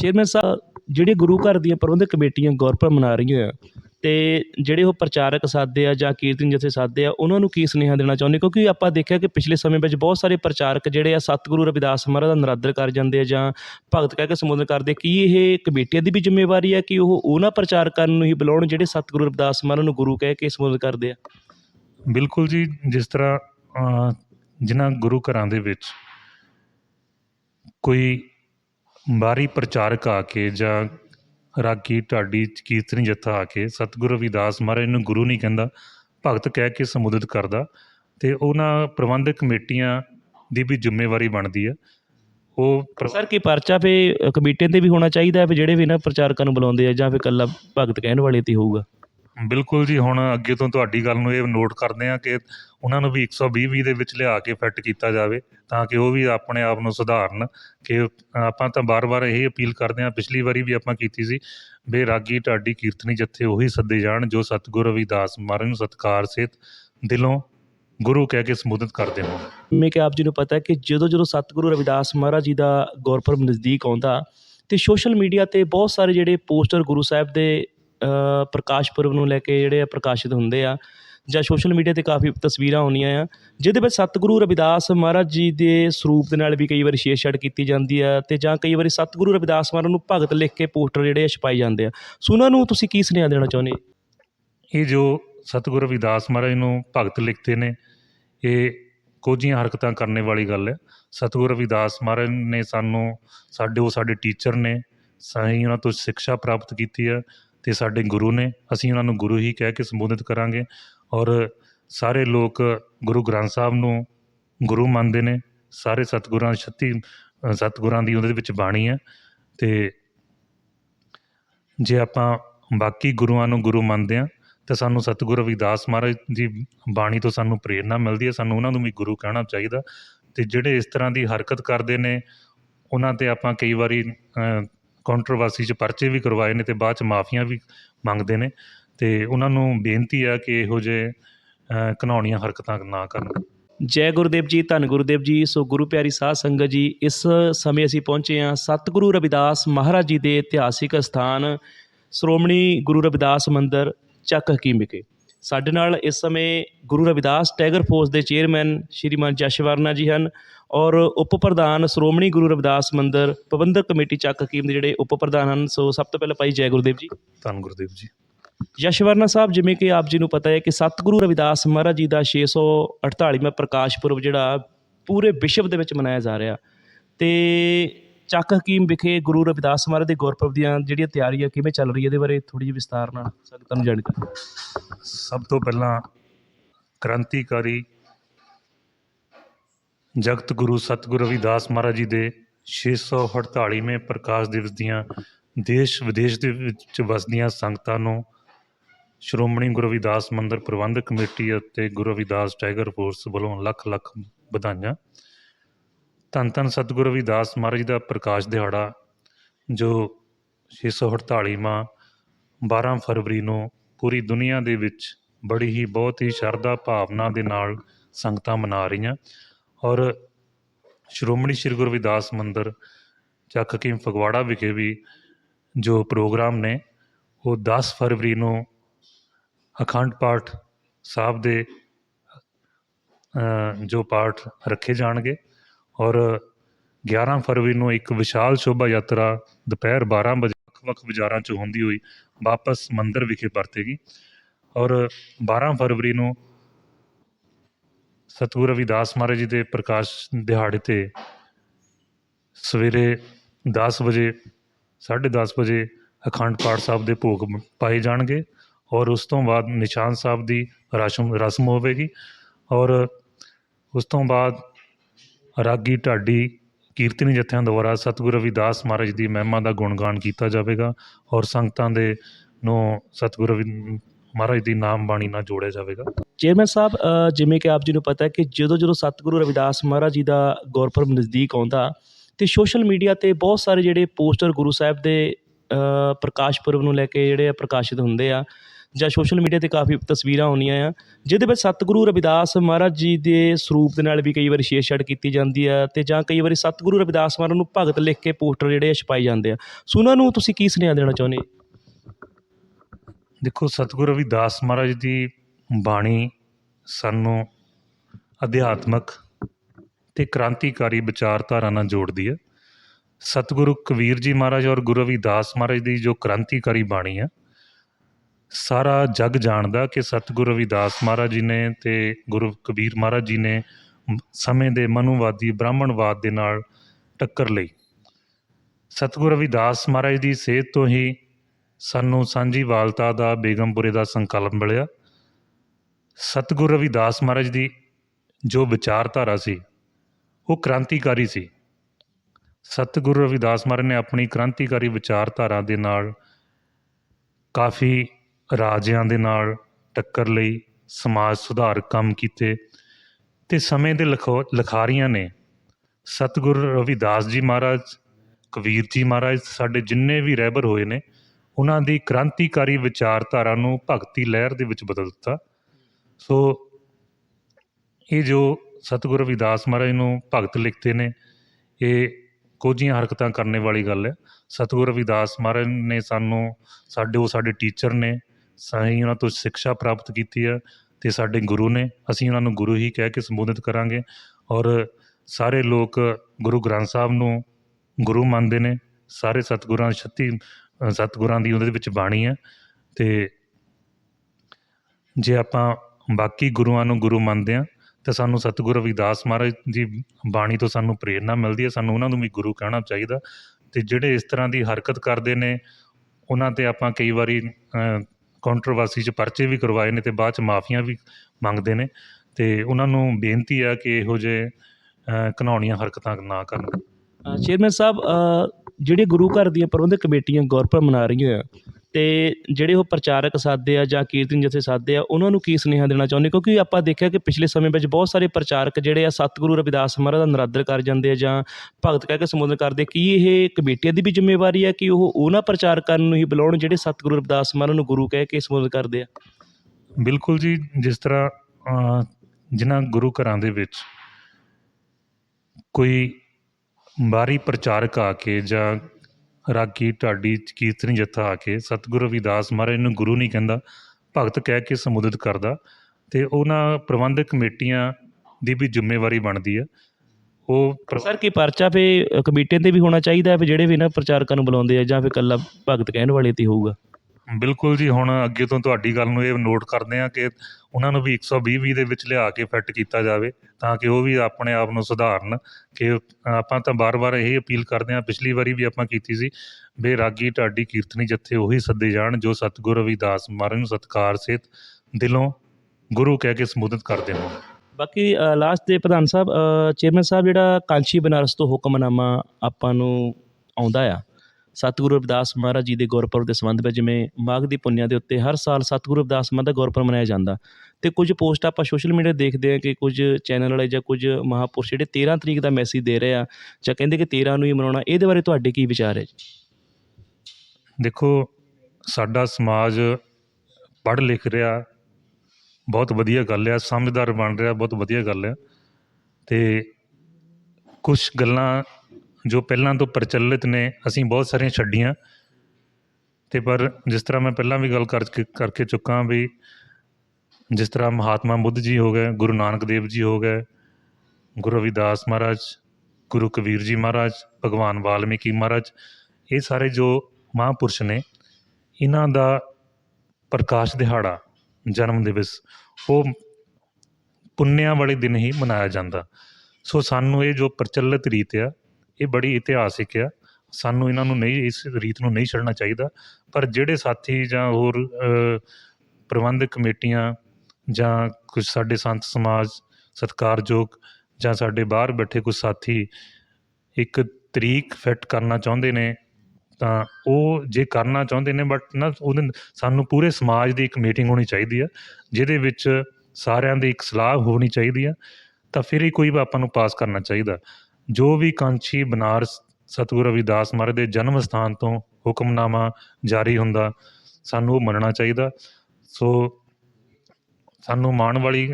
Chairman ਸਾਹਿਬ, ਜਿਹੜੇ ਗੁਰੂ ਘਰ ਦੀਆਂ ਪ੍ਰਬੰਧਕ ਕਮੇਟੀਆਂ ਗੁਰਪੁਰਬ ਮਨਾ ਰਹੀਆਂ ਆ, ਤੇ ਜਿਹੜੇ ਉਹ ਪ੍ਰਚਾਰਕ ਸਾਦੇ ਆ ਜਾਂ ਕੀਰਤਨ ਜਥੇ ਸਾਦੇ ਆ, ਉਹਨਾਂ ਨੂੰ ਕੀ ਸੁਨੇਹਾ ਦੇਣਾ ਚਾਹੁੰਦੇ ਕਿਉਂਕਿ ਆਪਾਂ ਦੇਖਿਆ ਕਿ ਪਿਛਲੇ ਸਮੇਂ ਵਿੱਚ ਬਹੁਤ ਸਾਰੇ ਪ੍ਰਚਾਰਕ ਜਿਹੜੇ ਆ ਸਤਿਗੁਰੂ ਰਵਿਦਾਸ ਮਹਾਰਾਜ ਦਾ ਨਰਾਦਰ ਕਰ ਜਾਂਦੇ ਆ ਜਾਂ ਭਗਤ ਕਹਿ ਕੇ ਸੰਬੋਧਨ ਕਰਦੇ ਕੀ ਇਹ ਕਮੇਟੀਆਂ ਦੀ ਵੀ ਜ਼ਿੰਮੇਵਾਰੀ ਹੈ ਕਿ ਉਹ ਉਹਨਾਂ ਪ੍ਰਚਾਰਕਾਂ ਨੂੰ ਹੀ ਬੁਲਾਉਣ ਜਿਹੜੇ ਸਤਿਗੁਰੂ ਰਵਿਦਾਸ ਮਹਾਰਾਜ ਨੂੰ ਗੁਰੂ ਕਹਿ ਕੇ ਸੰਬੋਧਨ ਕਰਦੇ ਆ? ਬਿਲਕੁਲ ਜੀ, ਜਿਸ ਤਰ੍ਹਾਂ ਜਿਨ੍ਹਾਂ ਗੁਰੂ ਘਰਾਂ ਦੇ ਵਿੱਚ ਕੋਈ ਬਾਹਰੀ ਪ੍ਰਚਾਰਕ ਆ ਕੇ ਜਾਂ ਰਾਗੀ ਢਾਡੀ ਕੀਰਤਨੀ ਜੱਥਾ ਆ ਕੇ ਸਤਿਗੁਰੂ ਰਵਿਦਾਸ ਮਹਾਰਾਜ ਨੂੰ ਗੁਰੂ ਨਹੀਂ ਕਹਿੰਦਾ, ਭਗਤ ਕਹਿ ਕੇ ਸੰਬੋਧਿਤ ਕਰਦਾ ਤੇ ਉਹਨਾਂ ਪ੍ਰਬੰਧਕ ਕਮੇਟੀਆਂ ਦੀ ਵੀ ਜ਼ਿੰਮੇਵਾਰੀ ਬਣਦੀ ਹੈ ਉਹ ਪ੍ਰ- ਸਰ, ਕੀ ਪਰਚਾ ਫੇ ਕਮੇਟੀਆਂ ਤੇ ਵੀ ਹੋਣਾ ਚਾਹੀਦਾ ਹੈ ਵੀ ਜਿਹੜੇ ਵੀ ਨਾ ਪ੍ਰਚਾਰਕਾਂ ਨੂੰ ਬੁਲਾਉਂਦੇ ਆ ਜਾਂ ਫਿਰ ਇਕੱਲਾ ਭਗਤ ਕਹਿਣ ਵਾਲੇ ਤੇ ਹੋਊਗਾ? ਬਿਲਕੁਲ ਜੀ, ਹੁਣ ਅੱਗੇ ਤੋਂ ਤੁਹਾਡੀ ਗੱਲ ਨੂੰ ਇਹ ਨੋਟ ਕਰਦੇ ਆ ਕਿ ਉਹਨਾਂ ਨੂੰ ਵੀ 120 ਵੀਹ ਦੇ ਵਿੱਚ ਲਿਆ ਕੇ ਫਿੱਟ ਕੀਤਾ ਜਾਵੇ ਤਾਂ ਕਿ ਉਹ ਵੀ ਆਪਣੇ ਆਪ ਨੂੰ ਸੁਧਾਰਨ, ਕਿ ਆਪਾਂ ਤਾਂ ਬਾਰ-ਬਾਰ ਇਹ ਅਪੀਲ ਕਰਦੇ ਆ ਪਿਛਲੀ ਵਾਰੀ ਵੀ ਆਪਾਂ ਕੀਤੀ ਸੀ, ਬੇਰਾਗੀ ਢਾਡੀ ਕੀਰਤਨੀ ਜੱਥੇ ਉਹੀ ਸੱਦੇ ਜਾਣ, ਜੋ ਸਤਿਗੁਰੂ ਰਵਿਦਾਸ ਮਹਾਰਾਜ ਨੂੰ ਸਤਕਾਰ, ਸਹਿਤ ਦਿਲੋਂ ਗੁਰੂ ਕਹਿ ਕੇ ਸੰਬੋਧਿਤ ਕਰਦੇ ਹੋਣ ਜਿਵੇਂ ਕਿ ਆਪ ਜੀ ਨੂੰ ਪਤਾ ਹੈ ਕਿ ਜਦੋਂ ਜਦੋਂ ਸਤਿਗੁਰੂ ਰਵਿਦਾਸ ਮਹਾਰਾਜ ਜੀ ਦਾ ਗੁਰਪੁਰਬ ਨਜ਼ਦੀਕ ਆਉਂਦਾ ਤੇ ਸੋਸ਼ਲ ਮੀਡੀਆ ਤੇ ਬਹੁਤ ਸਾਰੇ ਜਿਹੜੇ ਪੋਸਟਰ ਗੁਰੂ ਸਾਹਿਬ ਦੇ ਪ੍ਰਕਾਸ਼ ਪੁਰਬ ਨੂੰ ਲੈ ਕੇ ਜਿਹੜੇ ਆ ਪ੍ਰਕਾਸ਼ਿਤ ਹੁੰਦੇ ਆ, ਜਾਂ ਸੋਸ਼ਲ ਮੀਡੀਆ ਤੇ ਕਾਫੀ ਤਸਵੀਰਾਂ ਆਉਂਦੀਆਂ ਆ, ਜਿਹਦੇ ਵਿੱਚ ਸਤਿਗੁਰੂ ਰਵਿਦਾਸ ਮਹਾਰਾਜ ਜੀ ਦੇ ਸਰੂਪ ਦੇ ਨਾਲ ਵੀ ਕਈ ਵਾਰੀ ਛੇੜਛਾੜ ਕੀਤੀ ਜਾਂਦੀ ਆ ਅਤੇ ਜਾਂ ਕਈ ਵਾਰੀ ਸਤਿਗੁਰੂ ਰਵਿਦਾਸ ਮਹਾਰਾਜ ਨੂੰ ਭਗਤ ਲਿਖ ਕੇ ਪੋਸਟਰ ਜਿਹੜੇ ਆ ਛਪਾਏ ਜਾਂਦੇ ਆ। ਸੋ ਉਹਨਾਂ ਨੂੰ ਤੁਸੀਂ ਕੀ ਸੁਨੇਹਾ ਦੇਣਾ ਚਾਹੁੰਦੇ? ਇਹ ਜੋ ਸਤਿਗੁਰੂ ਰਵਿਦਾਸ ਮਹਾਰਾਜ ਨੂੰ ਭਗਤ ਲਿਖਦੇ ਨੇ, ਇਹ ਕੋਝੀਆਂ ਹਰਕਤਾਂ ਕਰਨੇ ਵਾਲੀ ਗੱਲ ਹੈ। ਸਤਿਗੁਰੂ ਰਵਿਦਾਸ ਮਹਾਰਾਜ ਨੇ ਸਾਨੂੰ ਸਾਡੇ ਉਹ ਸਾਡੇ ਟੀਚਰ ਨੇ, ਸਾਈ ਉਹਨਾਂ ਤੋਂ ਸਿੱਖਿਆ ਪ੍ਰਾਪਤ ਕੀਤੀ ਹੈ। ਅਤੇ ਸਾਡੇ ਗੁਰੂ ਨੇ, ਅਸੀਂ ਉਹਨਾਂ ਨੂੰ ਗੁਰੂ ਹੀ ਕਹਿ ਕੇ ਸੰਬੋਧਿਤ ਕਰਾਂਗੇ ਔਰ ਸਾਰੇ ਲੋਕ ਗੁਰੂ ਗ੍ਰੰਥ ਸਾਹਿਬ ਨੂੰ ਗੁਰੂ ਮੰਨਦੇ ਨੇ, ਸਾਰੇ ਸਤਿਗੁਰਾਂ 36 ਸਤਿਗੁਰਾਂ ਦੀ ਉਹਦੇ ਵਿੱਚ ਬਾਣੀ ਹੈ ਤੇ ਜੇ ਆਪਾਂ ਬਾਕੀ ਗੁਰੂਆਂ ਨੂੰ ਗੁਰੂ ਮੰਨਦੇ ਹਾਂ, ਤਾਂ ਸਾਨੂੰ ਸਤਿਗੁਰੂ ਰਵਿਦਾਸ ਮਹਾਰਾਜ ਦੀ ਬਾਣੀ ਤੋਂ ਸਾਨੂੰ ਪ੍ਰੇਰਨਾ ਮਿਲਦੀ ਹੈ, ਸਾਨੂੰ ਉਹਨਾਂ ਨੂੰ ਵੀ ਗੁਰੂ ਕਹਿਣਾ ਚਾਹੀਦਾ ਤੇ ਜਿਹੜੇ ਇਸ ਤਰ੍ਹਾਂ ਦੀ ਹਰਕਤ ਕਰਦੇ ਨੇ, ਉਹਨਾਂ ਤੇ ਆਪਾਂ ਕਈ ਵਾਰੀ ਕੰਟਰੋਵਰਸੀ 'ਚ ਪਰਚੇ ਵੀ ਕਰਵਾਏ ਨੇ ਤੇ ਬਾਅਦ 'ਚ ਮਾਫੀਆਂ ਵੀ ਮੰਗਦੇ ਨੇ ਤੇ ਉਹਨਾਂ ਨੂੰ ਬੇਨਤੀ ਆ ਕਿ ਇਹੋ ਜਿਹੇ ਅ, ਹਰਕਤਾਂ ਨਾ ਕਰਨ। ਜੈ ਗੁਰਦੇਵ ਜੀ ਧੰਨ ਗੁਰਦੇਵ ਜੀ। ਸੋ ਗੁਰੂ ਪਿਆਰੀ ਸਾਧ ਸੰਗਤ ਜੀ ਇਸ ਸਮੇਂ ਅਸੀਂ ਪਹੁੰਚੇ ਹਾਂ ਸਤਿਗੁਰੂ ਰਵਿਦਾਸ ਮਹਾਰਾਜ ਜੀ ਦੇ ਇਤਿਹਾਸਿਕ ਸਥਾਨ ਸ਼੍ਰੋਮਣੀ ਗੁਰੂ ਰਵਿਦਾਸ ਮੰਦਿਰ ਚੱਕ ਹਕੀਮ ਵਿਖੇ। ਸਾਡੇ ਨਾਲ ਇਸ ਸਮੇਂ ਗੁਰੂ ਰਵਿਦਾਸ ਟੈਗਰ ਫੋਰਸ ਦੇ ਚੇਅਰਮੈਨ ਸ਼੍ਰੀਮਾਨ ਜਸ਼ਵਰਨਾ ਜੀ ਹਨ ਔਰ ਉਪ ਪ੍ਰਧਾਨ ਸ਼੍ਰੋਮਣੀ ਗੁਰੂ ਰਵਿਦਾਸ ਮੰਦਿਰ ਪ੍ਰਬੰਧਕ ਕਮੇਟੀ ਚੱਕ ਹਕੀਮ ਦੇ ਜਿਹੜੇ ਉਪ ਪ੍ਰਧਾਨ ਹਨ ਸੋ ਸਭ ਤੋਂ ਪਹਿਲਾਂ ਭਾਈ ਜੈ ਗੁਰਦੇਵ ਜੀ। ਧੰਨ ਗੁਰਦੇਵ ਜੀ। ਯਸ਼ਵਰਨਾ ਸਾਹਿਬ ਜਿਵੇਂ ਕਿ ਆਪ ਜੀ ਨੂੰ ਪਤਾ ਹੈ ਕਿ ਸਤਿਗੁਰੂ ਰਵਿਦਾਸ ਮਹਾਰਾਜ ਜੀ ਦਾ 648ਵਾਂ ਪ੍ਰਕਾਸ਼ ਪੁਰਬ ਜਿਹੜਾ ਪੂਰੇ ਵਿਸ਼ਵ ਦੇ ਵਿੱਚ ਮਨਾਇਆ ਜਾ ਰਿਹਾ ਤੇ ਚੱਕ ਹਕੀਮ ਵਿਖੇ ਗੁਰੂ ਰਵਿਦਾਸ ਮਹਾਰਾਜ ਦੇ ਗੁਰਪੁਰਬ ਦੀਆਂ ਜਿਹੜੀਆਂ ਤਿਆਰੀਆਂ ਕਿਵੇਂ ਚੱਲ ਰਹੀ ਹੈ ਇਹਦੇ ਬਾਰੇ ਥੋੜੀ ਜਿਹੀ ਵਿਸਤਾਰ ਨਾਲ ਸੰਗਤਾਂ ਨੂੰ ਜਾਣਕਾਰੀ ਸਭ ਤੋਂ ਪਹਿਲਾਂ ਕ੍ਰਾਂਤੀਕਾਰੀ ਜਗਤ ਗੁਰੂ ਸਤਿਗੁਰੂ ਰਵਿਦਾਸ ਮਹਾਰਾਜ ਜੀ ਦੇ 648ਵੇਂ ਪ੍ਰਕਾਸ਼ ਦਿਵਸ ਦੀਆਂ ਦੇਸ਼ ਵਿਦੇਸ਼ ਦੇ ਵਿੱਚ ਵਸਦੀਆਂ ਸੰਗਤਾਂ ਨੂੰ ਸ਼੍ਰੋਮਣੀ ਗੁਰੂ ਰਵਿਦਾਸ ਮੰਦਿਰ ਪ੍ਰਬੰਧਕ ਕਮੇਟੀ ਅਤੇ ਗੁਰੂ ਰਵਿਦਾਸ ਟਾਈਗਰ ਫੋਰਸ ਵੱਲੋਂ ਲੱਖ ਲੱਖ ਵਧਾਈਆਂ। ਧੰਨ ਧੰਨ ਸਤਿਗੁਰੂ ਰਵਿਦਾਸ ਮਹਾਰਾਜ ਦਾ ਪ੍ਰਕਾਸ਼ ਦਿਹਾੜਾ, ਜੋ 648ਵਾਂ 12 ਫਰਵਰੀ ਨੂੰ ਪੂਰੀ ਦੁਨੀਆ ਦੇ ਵਿੱਚ ਬੜੀ ਹੀ ਬਹੁਤ ਹੀ ਸ਼ਰਧਾ ਭਾਵਨਾ ਦੇ ਨਾਲ ਸੰਗਤਾਂ ਮਨਾ ਰਹੀਆਂ ਔਰ ਸ਼੍ਰੋਮਣੀ ਸ਼੍ਰੀ ਗੁਰੂ ਰਵਿਦਾਸ ਮੰਦਿਰ ਚੱਕ ਕੇ ਫਗਵਾੜਾ ਵਿਖੇ ਵੀ ਜੋ ਪ੍ਰੋਗਰਾਮ ਨੇ, ਉਹ 10 ਫਰਵਰੀ ਨੂੰ ਅਖੰਡ ਪਾਠ ਸਾਹਿਬ ਦੇ ਜੋ ਪਾਠ ਰੱਖੇ ਜਾਣਗੇ। ਔਰ 11 ਫਰਵਰੀ ਨੂੰ ਇੱਕ ਵਿਸ਼ਾਲ ਸ਼ੋਭਾ ਯਾਤਰਾ ਦੁਪਹਿਰ 12 ਵਜੇ ਵੱਖ-ਵੱਖ ਬਾਜ਼ਾਰਾਂ 'ਚ ਹੁੰਦੀ ਹੋਈ ਵਾਪਸ ਮੰਦਿਰ ਵਿਖੇ ਪਰਤੇਗੀ। ਔਰ 12 ਫਰਵਰੀ ਨੂੰ ਸਤਿਗੁਰੂ ਰਵਿਦਾਸ ਮਹਾਰਾਜ ਜੀ ਦੇ ਪ੍ਰਕਾਸ਼ ਦਿਹਾੜੇ ਤੇ ਸਵੇਰੇ 10 ਵਜੇ 10:30 ਵਜੇ ਅਖੰਡ ਪਾਠ ਸਾਹਿਬ ਦੇ ਭੋਗ ਪਾਏ ਜਾਣਗੇ ਔਰ ਉਸ ਤੋਂ ਬਾਅਦ ਨਿਸ਼ਾਨ ਸਾਹਿਬ ਦੀ ਰਸਮ ਰਸਮ ਹੋਵੇਗੀ। ਔਰ ਉਸ ਤੋਂ ਬਾਅਦ ਰਾਗੀ ਢਾਡੀ ਕੀਰਤਨੀ ਜਥਿਆਂ ਦੁਆਰਾ ਸਤਿਗੁਰੂ ਰਵਿਦਾਸ ਮਹਾਰਾਜ ਦੀ ਮਹਿਮਾ ਦਾ ਗੁਣਗਾਨ ਕੀਤਾ ਜਾਵੇਗਾ ਔਰ ਸੰਗਤਾਂ ਦੇ ਨੂੰ ਸਤਿਗੁਰੂ ਰਵਿ- ਮਹਾਰਾਜ ਦੀ ਨਾਮ ਬਾਣੀ ਨਾਲ ਜੋੜਿਆ ਜਾਵੇਗਾ। ਚੇਅਰਮੈਨ ਸਾਹਿਬ ਜਿਵੇਂ ਕਿ ਆਪ ਜੀ ਨੂੰ ਪਤਾ ਹੈ ਕਿ ਜਦੋਂ ਜਦੋਂ ਸਤਿਗੁਰੂ ਰਵਿਦਾਸ ਮਹਾਰਾਜ ਜੀ ਦਾ ਗੁਰਪੁਰਬ ਨਜ਼ਦੀਕ ਆਉਂਦਾ ਤੇ ਸੋਸ਼ਲ ਮੀਡੀਆ ਤੇ ਬਹੁਤ ਸਾਰੇ ਜਿਹੜੇ ਪੋਸਟਰ ਗੁਰੂ ਸਾਹਿਬ ਦੇ ਪ੍ਰਕਾਸ਼ ਪੁਰਬ ਨੂੰ ਲੈ ਕੇ ਜਿਹੜੇ ਆ ਪ੍ਰਕਾਸ਼ਿਤ ਹੁੰਦੇ ਆ ਜਾਂ ਸੋਸ਼ਲ ਮੀਡੀਆ ਤੇ ਕਾਫੀ ਤਸਵੀਰਾਂ ਆਉਂਦੀਆਂ ਆ, ਜਿਹਦੇ ਵਿੱਚ ਸਤਿਗੁਰੂ ਰਵਿਦਾਸ ਮਹਾਰਾਜ ਜੀ ਦੇ ਸਰੂਪ ਦੇ ਨਾਲ ਵੀ ਕਈ ਵਾਰੀ ਛੇੜਛਾੜ ਕੀਤੀ ਜਾਂਦੀ ਆ ਅਤੇ ਜਾਂ ਕਈ ਵਾਰੀ ਸਤਿਗੁਰੂ ਰਵਿਦਾਸ ਮਹਾਰਾਜ ਨੂੰ ਭਗਤ ਲਿਖ ਕੇ ਪੋਸਟਰ ਜਿਹੜੇ ਆ ਛਪਾਏ ਜਾਂਦੇ ਆ। ਸੋ ਉਹਨਾਂ ਨੂੰ ਤੁਸੀਂ ਕੀ ਸੁਨੇਹਾ ਦੇਣਾ ਚਾਹੁੰਦੇ? ਦੇਖੋ, ਸਤਿਗੁਰੂ ਰਵਿਦਾਸ ਮਹਾਰਾਜ ਦੀ ਬਾਣੀ ਸਾਨੂੰ ਅਧਿਆਤਮਕ ਤੇ ਕ੍ਰਾਂਤੀਕਾਰੀ ਵਿਚਾਰਧਾਰਾ ਨਾਲ ਜੋੜਦੀ ਹੈ ਸਤਿਗੁਰੂ ਕਬੀਰ ਜੀ ਮਹਾਰਾਜ ਔਰ ਗੁਰੂ ਰਵਿਦਾਸ ਮਹਾਰਾਜ ਦੀ ਜੋ ਕ੍ਰਾਂਤੀਕਾਰੀ ਬਾਣੀ ਹੈ ਸਾਰਾ ਜੱਗ ਜਾਣਦਾ ਕਿ ਸਤਿਗੁਰੂ ਰਵਿਦਾਸ ਮਹਾਰਾਜ ਜੀ ਨੇ ਤੇ ਗੁਰੂ ਕਬੀਰ ਮਹਾਰਾਜ ਜੀ ਨੇ ਸਮੇਂ ਦੇ ਮਨੂਵਾਦੀ, ਬ੍ਰਾਹਮਣਵਾਦ ਦੇ ਨਾਲ ਟੱਕਰ ਲਈ। ਸਤਿਗੁਰੂ ਰਵਿਦਾਸ ਮਹਾਰਾਜ ਦੀ ਸੇਧ ਤੋਂ ਹੀ ਸਾਨੂੰ ਸਾਂਝੀ ਵਾਲਤਾ ਦਾ ਬੇਗਮਪੁਰੇ ਦਾ ਸੰਕਲਪ ਮਿਲਿਆ। ਸਤਿਗੁਰੂ ਰਵਿਦਾਸ ਮਹਾਰਾਜ ਦੀ ਜੋ ਵਿਚਾਰਧਾਰਾ ਸੀ, ਉਹ ਕ੍ਰਾਂਤੀਕਾਰੀ ਸੀ। ਸਤਿਗੁਰੂ ਰਵਿਦਾਸ ਮਹਾਰਾਜ ਨੇ ਆਪਣੀ ਕ੍ਰਾਂਤੀਕਾਰੀ ਵਿਚਾਰਧਾਰਾ ਦੇ ਨਾਲ ਕਾਫੀ ਰਾਜਿਆਂ ਦੇ ਨਾਲ ਟੱਕਰ ਲਈ ਸਮਾਜ ਸੁਧਾਰ ਕੰਮ ਕੀਤੇ ਤੇ ਸਮੇਂ ਦੇ ਲਿਖੋ, ਲਿਖਾਰੀਆਂ ਨੇ ਸਤਿਗੁਰੂ ਰਵਿਦਾਸ ਜੀ ਮਹਾਰਾਜ, ਕਬੀਰ ਜੀ ਮਹਾਰਾਜ ਸਾਡੇ ਜਿੰਨੇ ਵੀ ਰਹਿਬਰ ਹੋਏ ਨੇ, ਉਹਨਾਂ ਦੀ ਕ੍ਰਾਂਤੀਕਾਰੀ ਵਿਚਾਰਧਾਰਾ ਨੂੰ ਭਗਤੀ ਲਹਿਰ ਦੇ ਵਿੱਚ ਬਦਲ ਦਿੱਤਾ। ਸੋ ਇਹ ਜੋ ਸਤਿਗੁਰੂ ਰਵਿਦਾਸ ਮਹਾਰਾਜ ਨੂੰ ਭਗਤ ਲਿਖਦੇ ਨੇ, ਇਹ ਕੋਝੀਆਂ ਹਰਕਤਾਂ ਕਰਨੇ ਵਾਲੀ ਗੱਲ ਹੈ। ਸਤਿਗੁਰੂ ਰਵਿਦਾਸ ਮਹਾਰਾਜ ਨੇ ਸਾਨੂੰ ਸਾਡੇ, ਉਹ ਸਾਡੇ ਟੀਚਰ ਨੇ ਸਾਈ ਉਹਨਾਂ ਤੋਂ ਸਿੱਖਿਆ ਪ੍ਰਾਪਤ ਕੀਤੀ ਹੈ ਤੇ ਸਾਡੇ ਗੁਰੂ ਨੇ, ਅਸੀਂ ਉਹਨਾਂ ਨੂੰ ਗੁਰੂ ਹੀ ਕਹਿ ਕੇ ਸੰਬੋਧਿਤ ਕਰਾਂਗੇ ਔਰ ਸਾਰੇ ਲੋਕ ਗੁਰੂ ਗ੍ਰੰਥ ਸਾਹਿਬ ਨੂੰ ਗੁਰੂ ਮੰਨਦੇ ਨੇ, ਸਾਰੇ ਸਤਿਗੁਰਾਂ 36 ਸਤਿਗੁਰਾਂ ਦੀ ਉਹਦੇ ਵਿੱਚ ਬਾਣੀ ਹੈ ਤੇ ਜੇ ਆਪਾਂ ਬਾਕੀ ਗੁਰੂਆਂ ਨੂੰ ਗੁਰੂ ਮੰਨਦੇ ਆ ਤਾਂ ਸਾਨੂੰ ਸਤਿਗੁਰੂ ਰਵਿਦਾਸ ਮਹਾਰਾਜ ਦੀ ਬਾਣੀ ਤੋਂ ਸਾਨੂੰ ਪ੍ਰੇਰਨਾ ਮਿਲਦੀ ਹੈ, ਸਾਨੂੰ ਉਹਨਾਂ ਨੂੰ ਵੀ ਗੁਰੂ ਕਹਿਣਾ ਚਾਹੀਦਾ ਤੇ ਜਿਹੜੇ ਇਸ ਤਰ੍ਹਾਂ ਦੀ ਹਰਕਤ ਕਰਦੇ ਨੇ, ਉਹਨਾਂ ਤੇ ਆਪਾਂ ਕਈ ਵਾਰੀ ਕੰਟਰੋਵਰਸੀ 'ਚ ਪਰਚੇ ਵੀ ਕਰਵਾਏ ਨੇ ਤੇ ਬਾਅਦ 'ਚ ਮਾਫੀਆਂ ਵੀ ਮੰਗਦੇ ਨੇ ਤੇ ਉਹਨਾਂ ਨੂੰ ਬੇਨਤੀ ਆ ਕਿ ਇਹੋ ਜਿਹੇ ਅ, ਹਰਕਤਾਂ ਨਾ ਕਰਨ। ਚੇਅਰਮੈਨ ਸਾਹਿਬ ਅ, ਜਿਹੜੇ ਗੁਰੂ ਘਰ ਦੀਆਂ ਪ੍ਰਬੰਧਕ ਕਮੇਟੀਆਂ ਗੁਰਪੁਰਬ ਮਨਾ ਰਹੀਆਂ ਆ ਅਤੇ ਜਿਹੜੇ ਉਹ ਪ੍ਰਚਾਰਕ ਸਾਦੇ ਆ ਜਾਂ ਕੀਰਤਨ ਜਥੇ ਸਾਦੇ ਆ, ਉਹਨਾਂ ਨੂੰ ਕੀ ਸੁਨੇਹਾ ਦੇਣਾ ਚਾਹੁੰਦੇ? ਕਿਉਂਕਿ ਆਪਾਂ ਦੇਖਿਆ ਕਿ ਪਿਛਲੇ ਸਮੇਂ ਵਿੱਚ ਬਹੁਤ ਸਾਰੇ ਪ੍ਰਚਾਰਕ ਜਿਹੜੇ ਆ ਸਤਿਗੁਰੂ ਰਵਿਦਾਸ ਮਹਾਰਾਜ ਦਾ ਨਿਰਾਦਰ ਕਰ ਜਾਂਦੇ ਆ ਜਾਂ ਭਗਤ ਕਹਿ ਕੇ ਸੰਬੋਧਨ ਕਰਦੇ, ਕੀ ਇਹ ਕਮੇਟੀਆਂ ਦੀ ਵੀ ਜ਼ਿੰਮੇਵਾਰੀ ਹੈ ਕਿ ਉਹ ਉਹਨਾਂ ਪ੍ਰਚਾਰਕਾਂ ਨੂੰ ਹੀ ਬੁਲਾਉਣ ਜਿਹੜੇ ਸਤਿਗੁਰੂ ਰਵਿਦਾਸ ਮਹਾਰਾਜ ਨੂੰ ਗੁਰੂ ਕਹਿ ਕੇ ਸੰਬੋਧਨ ਕਰਦੇ ਆ? ਬਿਲਕੁਲ ਜੀ, ਜਿਸ ਤਰ੍ਹਾਂ ਜਿਨ੍ਹਾਂ ਗੁਰੂ ਘਰਾਂ ਦੇ ਵਿੱਚ ਕੋਈ ਬਾਹਰੀ ਪ੍ਰਚਾਰਕ ਆ ਕੇ ਜਾਂ ਰਾਗੀ ਢਾਡੀ ਕੀਰਤਨੀ ਜੱਥਾ ਆ ਕੇ ਸਤਿਗੁਰੂ ਰਵਿਦਾਸ ਮਹਾਰਾਜ ਨੂੰ ਗੁਰੂ ਨਹੀਂ ਕਹਿੰਦਾ, ਭਗਤ ਕਹਿ ਕੇ ਸੰਬੋਧਿਤ ਕਰਦਾ ਤੇ ਉਹਨਾਂ ਪ੍ਰਬੰਧਕ ਕਮੇਟੀਆਂ ਦੀ ਵੀ ਜ਼ਿੰਮੇਵਾਰੀ ਬਣਦੀ ਆ। ਉਹ ਪ੍ਰ- ਸਰ, ਕੀ ਪਰਚਾ ਫੇ ਕਮੇਟੀਆਂ ਤੇ ਵੀ ਹੋਣਾ ਚਾਹੀਦਾ ਹੈ ਵੀ ਜਿਹੜੇ ਵੀ ਨਾ ਪ੍ਰਚਾਰਕਾਂ ਨੂੰ ਬੁਲਾਉਂਦੇ ਆ ਜਾਂ ਫਿਰ ਇਕੱਲਾ ਭਗਤ ਕਹਿਣ ਵਾਲੇ ਤੇ ਹੋਊਗਾ? ਬਿਲਕੁਲ ਜੀ, ਹੁਣ ਅੱਗੇ ਤੋਂ ਤੁਹਾਡੀ ਗੱਲ ਨੂੰ ਇਹ ਨੋਟ ਕਰਦੇ ਆ ਕਿ ਉਹਨਾਂ ਨੂੰ ਵੀ 120 ਵੀਹ ਦੇ ਵਿੱਚ ਲਿਆ ਕੇ ਫਿੱਟ ਕੀਤਾ ਜਾਵੇ ਤਾਂ ਕਿ ਉਹ ਵੀ ਆਪਣੇ ਆਪ ਨੂੰ ਸੁਧਾਰਨ। ਕਿ ਆਪਾਂ ਤਾਂ ਬਾਰ-ਬਾਰ ਇਹ ਅਪੀਲ ਕਰਦੇ ਆ ਪਿਛਲੀ ਵਾਰੀ ਵੀ ਆਪਾਂ ਕੀਤੀ ਸੀ, ਬੇਰਾਗੀ ਢਾਡੀ ਕੀਰਤਨੀ ਜੱਥੇ ਉਹੀ ਸੱਦੇ ਜਾਣ, ਜੋ ਸਤਿਗੁਰੂ ਰਵਿਦਾਸ ਮਹਾਰਾਜ ਨੂੰ ਸਤਕਾਰ ਸਹਿਤ ਦਿਲੋਂ ਗੁਰੂ ਕਹਿ ਕੇ ਸੰਬੋਧਿਤ ਕਰਦੇ ਹੋਣ ਬਾਕੀ ਲਾਸਟ ਦੇ ਪ੍ਰਧਾਨ ਸਾਹਿਬ ਚੇਅਰਮੈਨ ਸਾਹਿਬ, ਜਿਹੜਾ ਕਾਂਚੀ ਬਨਾਰਸ ਤੋਂ ਹੁਕਮਨਾਮਾ ਆਪਾਂ ਨੂੰ ਆਉਂਦਾ ਆ ਸਤਿਗੁਰੂ ਰਵਿਦਾਸ ਮਹਾਰਾਜ ਜੀ ਦੇ ਗੁਰਪੁਰਬ ਦੇ ਸੰਬੰਧ ਵਿੱਚ ਜਿਵੇਂ ਮਾਘ ਦੀ ਪੁੰਨਿਆ ਦੇ ਉੱਤੇ ਹਰ ਸਾਲ ਸਤਿਗੁਰੂ ਰਵਿਦਾਸ ਮਹਾਰਾਜ ਦਾ ਗੁਰਪੁਰਬ ਮਨਾਇਆ ਜਾਂਦਾ। ਤੇ ਕੁਝ ਪੋਸਟ ਆਪਾਂ ਸੋਸ਼ਲ ਮੀਡੀਆ ਦੇਖਦੇ ਆ ਕਿ ਕੁਝ ਚੈਨਲ ਵਾਲੇ ਜਾਂ ਕੁਝ ਮਹਾਪੁਰਸ਼ ਜਿਹੜੇ 13 ਤਰੀਕ ਦਾ ਮੈਸੇਜ ਦੇ ਰਹੇ ਆ ਜਾਂ ਕਹਿੰਦੇ ਕਿ 13 ਨੂੰ ਹੀ ਮਨਾਉਣਾ, ਇਹਦੇ ਬਾਰੇ ਤੁਹਾਡੇ ਕੀ ਵਿਚਾਰ ਹੈ ਦੇਖੋ, ਸਾਡਾ ਸਮਾਜ ਪੜ੍ਹ ਲਿਖ ਰਿਹਾ, ਬਹੁਤ ਵਧੀਆ ਗੱਲ ਆ, ਸਮਝਦਾਰ ਬਣ ਰਿਹਾ, ਬਹੁਤ ਵਧੀਆ ਗੱਲ ਆ। ਤੇ ਕੁਝ ਗੱਲਾਂ ਜੋ ਪਹਿਲਾਂ ਤੋਂ ਪ੍ਰਚਲਿਤ ਨੇ, ਅਸੀਂ ਬਹੁਤ ਸਾਰੀਆਂ ਛੱਡੀਆਂ। ਤੇ ਪਰ ਜਿਸ ਤਰ੍ਹਾਂ ਮੈਂ ਪਹਿਲਾਂ ਵੀ ਗੱਲ ਕਰਕੇ ਕਰਕੇ ਚੁੱਕਾ ਵੀ ਜਿਸ ਤਰ੍ਹਾਂ ਮਹਾਤਮਾ ਬੁੱਧ ਜੀ ਹੋ ਗਏ, ਗੁਰੂ ਨਾਨਕ ਦੇਵ ਜੀ ਹੋ ਗਏ, ਗੁਰੂ ਰਵਿਦਾਸ ਮਹਾਰਾਜ, ਗੁਰੂ ਕਬੀਰ ਜੀ ਮਹਾਰਾਜ, ਭਗਵਾਨ ਵਾਲਮੀਕੀ ਮਹਾਰਾਜ, ਇਹ ਸਾਰੇ ਜੋ ਮਹਾਂਪੁਰਸ਼ ਨੇ, ਇਹਨਾਂ ਦਾ ਪ੍ਰਕਾਸ਼ ਦਿਹਾੜਾ, ਜਨਮ ਦਿਵਸ, ਉਹ ਪੁੰਨਿਆਂ ਵਾਲੇ ਦਿਨ ਹੀ ਮਨਾਇਆ ਜਾਂਦਾ। ਸੋ ਸਾਨੂੰ ਇਹ ਜੋ ਪ੍ਰਚਲਿਤ ਰੀਤ ਆ ਇਹ ਬੜੀ ਇਤਿਹਾਸਿਕ ਆ। ਸਾਨੂੰ ਇਹਨਾਂ ਨੂੰ ਨਹੀਂ, ਇਸ ਰੀਤ ਨੂੰ ਨਹੀਂ ਛੱਡਣਾ ਚਾਹੀਦਾ। ਪਰ ਜਿਹੜੇ ਸਾਥੀ ਜਾਂ ਹੋਰ ਪ੍ਰਬੰਧਕ ਕਮੇਟੀਆਂ ਜਾਂ ਕੁਝ ਸਾਡੇ ਸੰਤ ਸਮਾਜ ਸਤਿਕਾਰਯੋਗ ਜਾਂ ਸਾਡੇ ਬਾਹਰ ਬੈਠੇ ਕੁਝ ਸਾਥੀ ਇੱਕ ਤਰੀਕ ਫਿੱਟ ਕਰਨਾ ਚਾਹੁੰਦੇ ਨੇ, ਤਾਂ ਉਹ ਜੇ ਕਰਨਾ ਚਾਹੁੰਦੇ ਨੇ ਬਟ ਨਾ ਉਹਦੇ ਸਾਨੂੰ ਪੂਰੇ ਸਮਾਜ ਦੀ ਇੱਕ ਮੀਟਿੰਗ ਹੋਣੀ ਚਾਹੀਦੀ ਆ, ਜਿਹਦੇ ਵਿੱਚ ਸਾਰਿਆਂ ਦੀ ਇੱਕ ਸਲਾਹ ਹੋਣੀ ਚਾਹੀਦੀ ਆ, ਤਾਂ ਫਿਰ ਹੀ ਕੋਈ ਵੀ ਆਪਾਂ ਨੂੰ ਪਾਸ ਕਰਨਾ ਚਾਹੀਦਾ। ਜੋ ਵੀ ਕਾਂਚੀ ਬਨਾਰਸ ਸਤਿਗੁਰੂ ਰਵਿਦਾਸ ਮਹਾਰਾਜ ਦੇ ਜਨਮ ਸਥਾਨ ਤੋਂ ਹੁਕਮਨਾਮਾ ਜਾਰੀ ਹੁੰਦਾ, ਸਾਨੂੰ ਉਹ ਮੰਨਣਾ ਚਾਹੀਦਾ। ਸੋ ਸਾਨੂੰ ਮਾਣ ਵਾਲੀ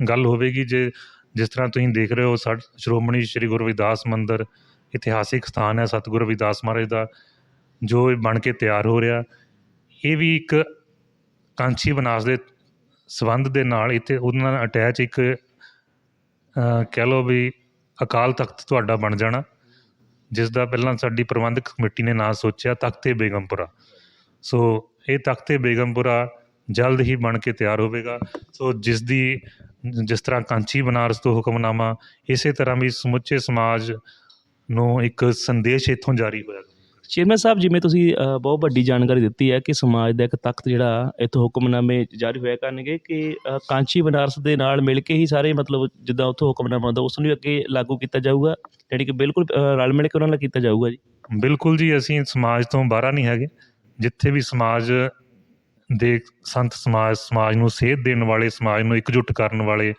ਗੱਲ ਹੋਵੇਗੀ ਜੇ, ਜਿਸ ਤਰ੍ਹਾਂ ਤੁਸੀਂ ਦੇਖ ਰਹੇ ਹੋ, ਸਾ, ਸ਼੍ਰੋਮਣੀ ਸ਼੍ਰੀ ਗੁਰੂ ਰਵਿਦਾਸ ਮੰਦਿਰ ਇਤਿਹਾਸਿਕ ਸਥਾਨ ਹੈ ਸਤਿਗੁਰੂ ਰਵਿਦਾਸ ਮਹਾਰਾਜ ਦਾ, ਜੋ ਇਹ ਬਣ ਕੇ ਤਿਆਰ ਹੋ ਰਿਹਾ। ਇਹ ਵੀ ਇੱਕ ਕਾਂਛੀ ਬਨਾਸ ਦੇ ਸੰਬੰਧ ਦੇ ਨਾਲ ਇੱਥੇ ਉਹਨਾਂ ਨਾਲ ਅਟੈਚ ਇੱਕ ਕਹਿ ਲਓ ਵੀ ਅਕਾਲ ਤਖਤ ਤੁਹਾਡਾ ਬਣ ਜਾਣਾ। ਜਿਸ ਦਾ ਪਹਿਲਾਂ ਸਾਡੀ ਪ੍ਰਬੰਧਕ ਕਮੇਟੀ ਨੇ ਨਾਂ ਸੋਚਿਆ, ਤਖਤੇ ਬੇਗਮਪੁਰਾ। ਸੋ ਇਹ ਤਖਤੇ ਬੇਗਮਪੁਰਾ ਜਲਦ ਹੀ ਬਣ ਕੇ ਤਿਆਰ ਹੋਵੇਗਾ। ਸੋ ਜਿਸ ਦੀ, ਜਿਸ ਤਰ੍ਹਾਂ ਕਾਂਚੀ ਬਨਾਰਸ ਤੋਂ ਹੁਕਮਨਾਮਾ, ਇਸੇ ਤਰ੍ਹਾਂ ਵੀ ਸਮੁੱਚੇ ਸਮਾਜ ਨੂੰ ਇੱਕ ਸੰਦੇਸ਼ ਇੱਥੋਂ ਜਾਰੀ ਹੋਇਆ। ਚੇਅਰਮੈਨ ਸਾਹਿਬ ਜਿਵੇਂ ਤੁਸੀਂ ਬਹੁਤ ਵੱਡੀ ਜਾਣਕਾਰੀ ਦਿੱਤੀ ਹੈ ਕਿ ਸਮਾਜ ਦਾ ਇੱਕ ਤਖਤ ਜਿਹੜਾ ਇੱਥੋਂ ਹੁਕਮਨਾਮੇ ਜਾਰੀ ਹੋਇਆ ਕਰਨਗੇ ਕਿ ਅ, ਕਾਂਚੀ ਬਨਾਰਸ ਦੇ ਨਾਲ ਮਿਲ ਕੇ ਹੀ ਸਾਰੇ ਮਤਲਬ ਜਿੱਦਾਂ ਉੱਥੋਂ ਹੁਕਮਨਾਮਾ ਹੁੰਦਾ ਉਸ ਨੂੰ ਵੀ ਅੱਗੇ ਲਾਗੂ ਕੀਤਾ ਜਾਊਗਾ ਜਿਹੜੀ ਕਿ ਬਿਲਕੁਲ ਰਲ ਮਿਲ ਕੇ ਉਹਨਾਂ ਨਾਲ ਕੀਤਾ ਜਾਊਗਾ ਜੀ। ਬਿਲਕੁਲ ਜੀ ਅਸੀਂ ਸਮਾਜ ਤੋਂ ਬਾਹਰ ਨਹੀਂ ਹੈਗੇ। ਜਿੱਥੇ ਵੀ ਸਮਾਜ ਦੇ ਸੰਤ ਸਮਾਜ ਸਮਾਜ ਨੂੰ ਸੇਧ ਦੇਣ ਵਾਲੇ ਸਮਾਜ ਨੂੰ ਇਕਜੁੱਟ ਕਰਨ ਵਾਲੇ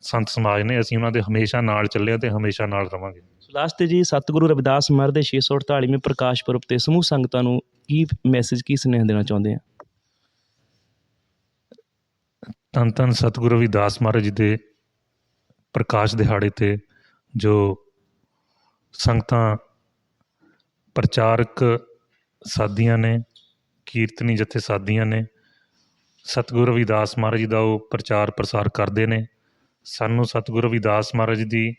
ਸੰਤ ਸਮਾਜ ਨੇ ਅਸੀਂ ਉਹਨਾਂ ਦੇ ਹਮੇਸ਼ਾ ਨਾਲ ਚੱਲੇ ਹਾਂ ਤੇ ਹਮੇਸ਼ਾ ਨਾਲ ਰਵਾਂਗੇ। ਲਾਸਟ ਤੇ ਜੀ ਸਤਿਗੁਰੂ ਰਵਿਦਾਸ ਮਹਾਰਾਜ ਦੇ 648ਵੇਂ ਪ੍ਰਕਾਸ਼ ਪੁਰਬ ਤੇ ਸਮੂਹ ਸੰਗਤਾਂ ਨੂੰ ਕੀ ਮੈਸੇਜ ਕੀ ਸੁਨੇਹਾ ਦੇਣਾ ਚਾਹੁੰਦੇ ਆ? ਧੰਨ ਧੰਨ ਸਤਿਗੁਰੂ ਰਵਿਦਾਸ ਮਹਾਰਾਜ ਜੀ ਦੇ ਪ੍ਰਕਾਸ਼ ਦਿਹਾੜੇ ਤੇ ਜੋ ਸੰਗਤਾਂ ਪ੍ਰਚਾਰਕ ਸਾਦੀਆਂ ਨੇ, ਕੀਰਤਨੀ ਜਥੇ ਸਾਦੀਆਂ ਨੇ, ਸਤਿਗੁਰੂ ਰਵਿਦਾਸ ਮਹਾਰਾਜ ਜੀ ਦਾ ਉਹ ਪ੍ਰਚਾਰ ਪ੍ਰਸਾਰ ਕਰਦੇ ਨੇ। ਸਾਨੂੰ ਸਤਿਗੁਰੂ ਰਵਿਦਾਸ ਮਹਾਰਾਜ ਦੀ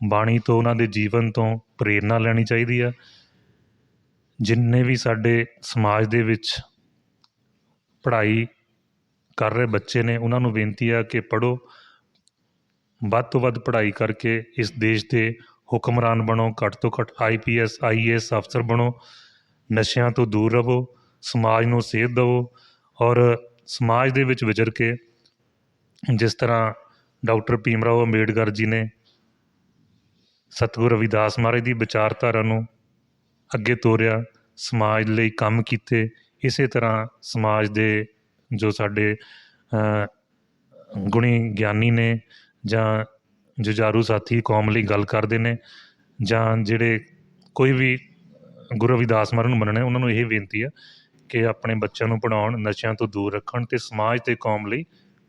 ਬਾਣੀ ਤੋਂ ਉਹਨਾਂ ਦੇ ਜੀਵਨ ਤੋਂ ਪ੍ਰੇਰਨਾ ਲੈਣੀ ਚਾਹੀਦੀ ਆ। ਜਿੰਨੇ ਵੀ ਸਾਡੇ ਸਮਾਜ ਦੇ ਵਿੱਚ ਪੜ੍ਹਾਈ ਕਰ ਰਹੇ ਬੱਚੇ ਨੇ, ਉਹਨਾਂ ਨੂੰ ਬੇਨਤੀ ਆ ਕਿ ਪੜ੍ਹੋ। ਵੱਧ ਤੋਂ ਵੱਧ ਪੜ੍ਹਾਈ ਕਰਕੇ ਇਸ ਦੇਸ਼ ਦੇ ਹੁਕਮਰਾਨ ਬਣੋ, ਘੱਟ ਤੋਂ ਘੱਟ ਆਈਪੀਐਸ ਆਈਏਐਸ ਅਫਸਰ ਬਣੋ। ਨਸ਼ਿਆਂ ਤੋਂ ਦੂਰ ਰਹੋ, ਸਮਾਜ ਨੂੰ ਸੇਧ ਦਿਵੋ ਔਰ ਸਮਾਜ ਦੇ ਵਿੱਚ ਵਿਚਰ ਕੇ ਜਿਸ ਤਰ੍ਹਾਂ ਡਾਕਟਰ ਭੀਮ ਰਾਓ ਅੰਬੇਡਕਰ ਜੀ ਨੇ ਸਤਿਗੁਰੂ ਰਵਿਦਾਸ ਮਹਾਰਾਜ ਦੀ ਵਿਚਾਰਧਾਰਾ ਨੂੰ ਅੱਗੇ ਤੋਰਿਆ, ਸਮਾਜ ਲਈ ਕੰਮ ਕੀਤੇ, ਇਸੇ ਤਰ੍ਹਾਂ ਸਮਾਜ ਦੇ ਜੋ ਸਾਡੇ ਗੁਣੀ ਗਿਆਨੀ ਨੇ ਜਾਂ ਜੁਝਾਰੂ ਸਾਥੀ ਕੌਮ ਲਈ ਗੱਲ ਕਰਦੇ ਨੇ ਜਾਂ ਜਿਹੜੇ ਕੋਈ ਵੀ ਗੁਰੂ ਰਵਿਦਾਸ ਮਹਾਰਾਜ ਨੂੰ ਮੰਨਣੇ, ਉਹਨਾਂ ਨੂੰ ਇਹ ਬੇਨਤੀ ਆ ਕਿ ਆਪਣੇ ਬੱਚਿਆਂ ਨੂੰ ਪੜਾਉਣ ਨਸ਼ਿਆਂ ਤੋਂ ਦੂਰ ਰੱਖਣ ਤੇ ਸਮਾਜ ਤੇ ਕੌਮ ਲਈ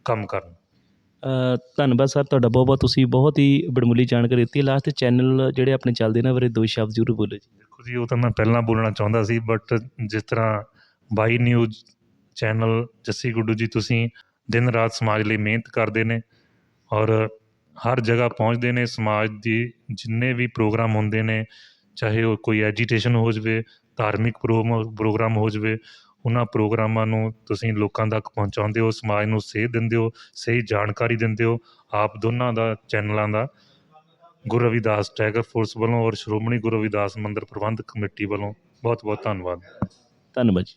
ਕੰਮ ਕਰਨ। ਧੰਨਵਾਦ ਸਰ ਤੁਹਾਡਾ ਬਹੁਤ ਬਹੁਤ। ਤੁਸੀਂ ਬਹੁਤ ਹੀ ਬੜਮੁੱਲੀ ਜਾਣਕਾਰੀ ਦਿੱਤੀ। ਲਾਸਟ ਚੈਨਲ ਜਿਹੜੇ ਆਪਣੇ ਚੱਲਦੇ ਨੇ ਬਾਰੇ ਦੋ ਸ਼ਬਦ ਜ਼ਰੂਰ ਬੋਲੋ ਜੀ। ਦੇਖੋ ਜੀ, ਉਹ ਤਾਂ ਮੈਂ ਪਹਿਲਾਂ ਬੋਲਣਾ ਚਾਹੁੰਦਾ ਸੀ ਬਟ ਜਿਸ ਤਰ੍ਹਾਂ ਬਾਈ ਨਿਊਜ਼ ਚੈਨਲ ਜੱਸੀ ਗੁੱਡੂ ਜੀ, ਤੁਸੀਂ ਦਿਨ ਰਾਤ ਸਮਾਜ ਲਈ ਮਿਹਨਤ ਕਰਦੇ ਨੇ ਔਰ ਹਰ ਜਗ੍ਹਾ ਪਹੁੰਚਦੇ ਨੇ ਸਮਾਜ ਦੀ, ਜਿੰਨੇ ਵੀ ਪ੍ਰੋਗਰਾਮ ਹੁੰਦੇ ਨੇ, ਚਾਹੇ ਉਹ ਕੋਈ ਐਜੀਟੇਸ਼ਨ ਹੋ ਜਾਵੇ, ਧਾਰਮਿਕ ਪ੍ਰੋਗਰਾਮ ਪ੍ਰੋਗਰਾਮ ਹੋ ਜਾਵੇ ਉਹਨਾਂ ਪ੍ਰੋਗਰਾਮਾਂ ਨੂੰ ਤੁਸੀਂ ਲੋਕਾਂ ਤੱਕ ਪਹੁੰਚਾਉਂਦੇ ਹੋ, ਸਮਾਜ ਨੂੰ ਸੇਧ ਦਿੰਦੇ ਹੋ, ਸਹੀ ਜਾਣਕਾਰੀ ਦਿੰਦੇ ਹੋ, ਆਪ ਦੋਨਾਂ ਦਾ ਚੈਨਲਾਂ ਦਾ। ਗੁਰੂ ਰਵਿਦਾਸ ਟਾਈਗਰ ਫੋਰਸ ਵੱਲੋਂ ਔਰ ਸ਼੍ਰੋਮਣੀ ਗੁਰੂ ਰਵਿਦਾਸ ਮੰਦਿਰ ਪ੍ਰਬੰਧਕ ਕਮੇਟੀ ਵੱਲੋਂ ਬਹੁਤ ਬਹੁਤ ਧੰਨਵਾਦ। ਧੰਨਵਾਦ ਜੀ।